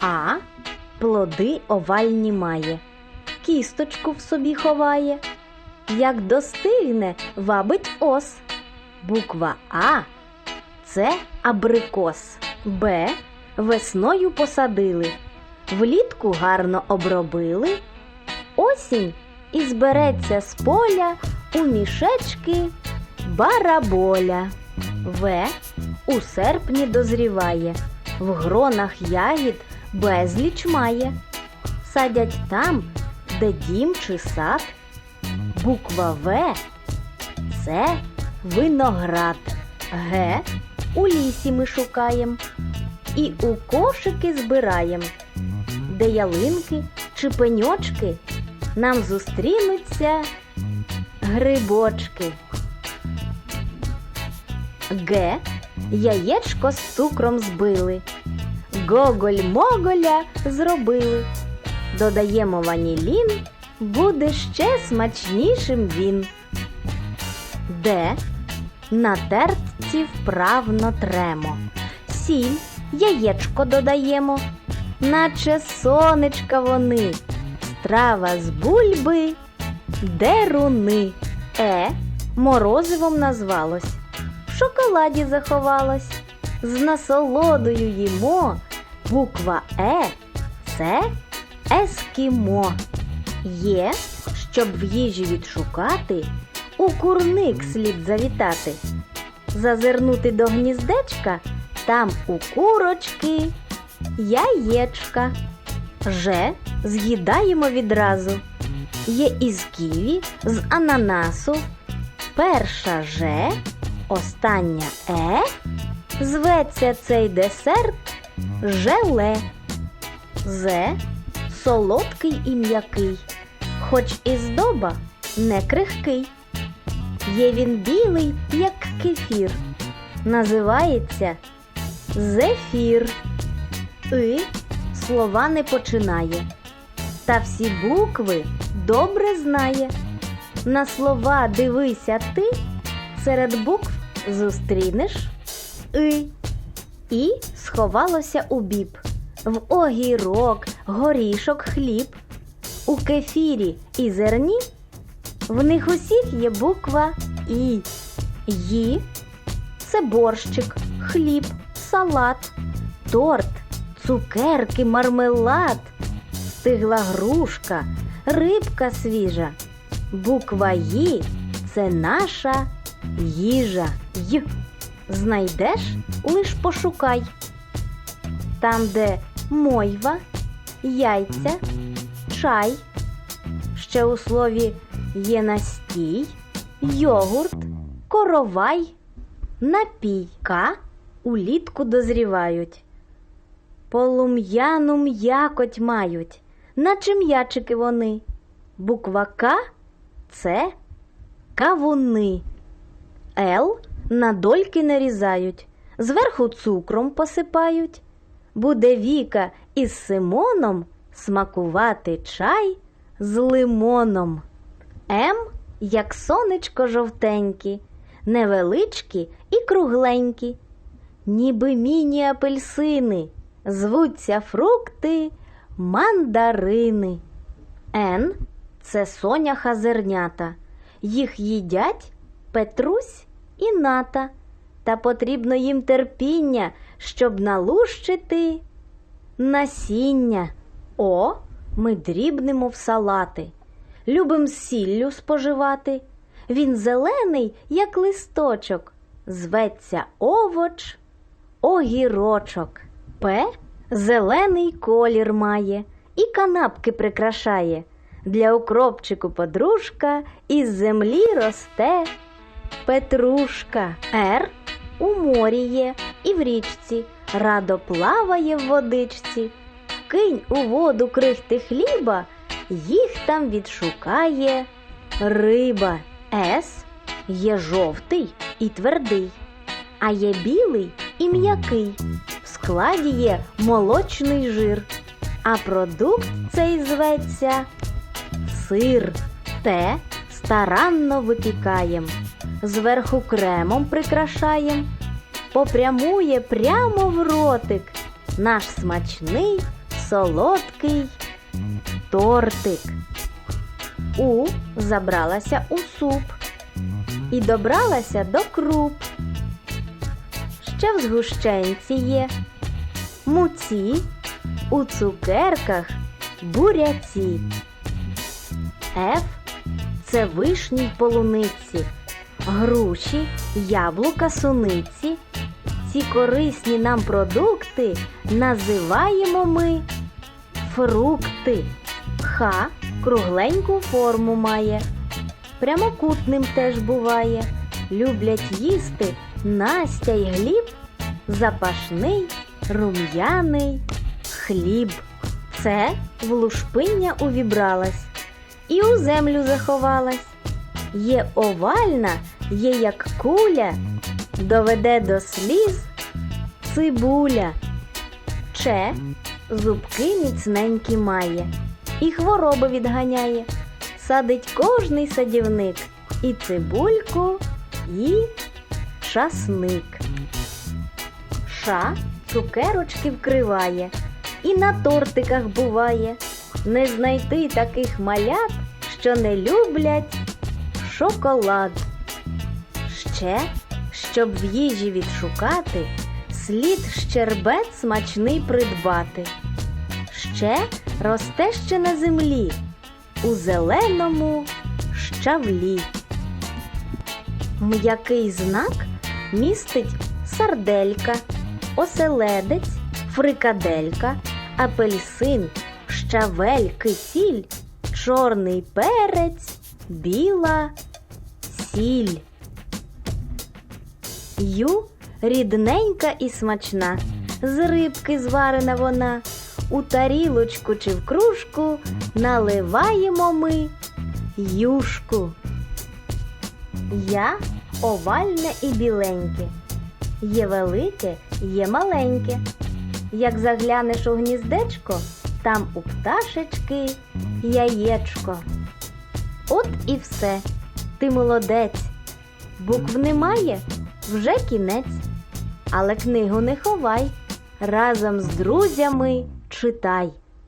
А плоди овальні має, кісточку в собі ховає. Як достигне, вабить ос. Буква А це абрикос. Б. Весною посадили. Влітку гарно обробили. Осінь і збереться з поля у мішечки бараболя. В. У серпні дозріває. В гронах ягід безліч має. Садять там, де дім чи сад. Буква В це виноград. Г. У лісі ми шукаєм. І у кошики збираєм, де ялинки чи пеньочки нам зустрінуться грибочки. Г. Яєчко з цукром збили. Гоголь-моголя зробили. Додаємо ванілін, буде ще смачнішим він. Д. На тертці вправно тремо. Сіль, яєчко додаємо, наче сонечка вони. Страва з бульби, деруни. Е. Морозивом назвалось. В шоколаді заховалось. З насолодою їмо. Буква Е це ескімо. Є, щоб в їжі відшукати, у курник слід завітати. Зазирнути до гніздечка, там у курочки яєчка. Же з'їдаємо відразу. Є із ківі, з ананасу. Перша же, остання е. Зветься цей десерт желе. Зе солодкий і м'який, хоч і здоба не крихкий. Є він білий, як кефір. Називається зефір. И слова не починає, та всі букви добре знає. На слова дивися ти, серед букв зустрінеш и. І сховалося у біб. В огірок, горішок, хліб. У кефірі і зерні в них усіх є буква І. Ї це борщик, хліб, салат, торт, цукерки, мармелад, стигла грушка, рибка свіжа. Буква Ї це наша їжа. Й. Знайдеш, лиш пошукай. Там, де мойва, яйця, чай. Ще у слові є настій, йогурт, коровай, напій. Ка улітку дозрівають. Полум'яну м'якоть мають, наче м'ячики вони. Буква К це кавуни. Л на дольки нарізають, зверху цукром посипають. Буде Віка із Симоном смакувати чай з лимоном. М, як сонечко жовтенькі, невеличкі і кругленькі, ніби міні-апельсини, звуться фрукти мандарини. Н це соняха зернята. Їх їдять Петрусь і ната, та потрібно їм терпіння, щоб налущити насіння. О, ми дрібнемо в салати, любим сіллю споживати. Він зелений, як листочок, зветься овоч, огірочок. П зелений колір має і канапки прикрашає. Для укропчику подружка із землі росте. Петрушка Р у морі є і в річці, радо плаває в водичці. Кинь у воду крихти хліба, їх там відшукає риба. С є жовтий і твердий, а є білий і м'який. В складі є молочний жир, а продукт цей зветься сир. Те старанно випікаєм зверху кремом прикрашаєм, попрямує прямо в ротик наш смачний солодкий тортик. У забралася у суп і добралася до круп. Ще в згущенці є муці, у цукерках буряці. Ф це вишні й полуниці, груші, яблука, суниці. Ці корисні нам продукти називаємо ми фрукти. Х кругленьку форму має, прямокутним теж буває. Люблять їсти Настя й Гліб, запашний, рум'яний хліб. Це в лушпиння увібралась і у землю заховалась. Є овальна, є як куля, доведе до сліз цибуля. Че зубки міцненькі має, і хвороби відганяє. Садить кожний садівник і цибульку, і часник. Ша цукерочки вкриває, і на тортиках буває. Не знайти таких малят, що не люблять шоколад. Ще, щоб в їжі відшукати, слід щербет смачний придбати. Ще росте ще на землі, у зеленому щавлі. М'який знак містить сарделька, оселедець, фрикаделька, апельсин, щавель, кисіль, чорний перець, біла сіль. Ю рідненька і смачна, з рибки зварена вона. У тарілочку чи в кружку наливаємо ми юшку. Я овальне і біленьке, є велике, є маленьке. Як заглянеш у гніздечко, там у пташечки яєчко. От і все, ти молодець. Букв немає, вже кінець. Але книгу не ховай, разом з друзями читай.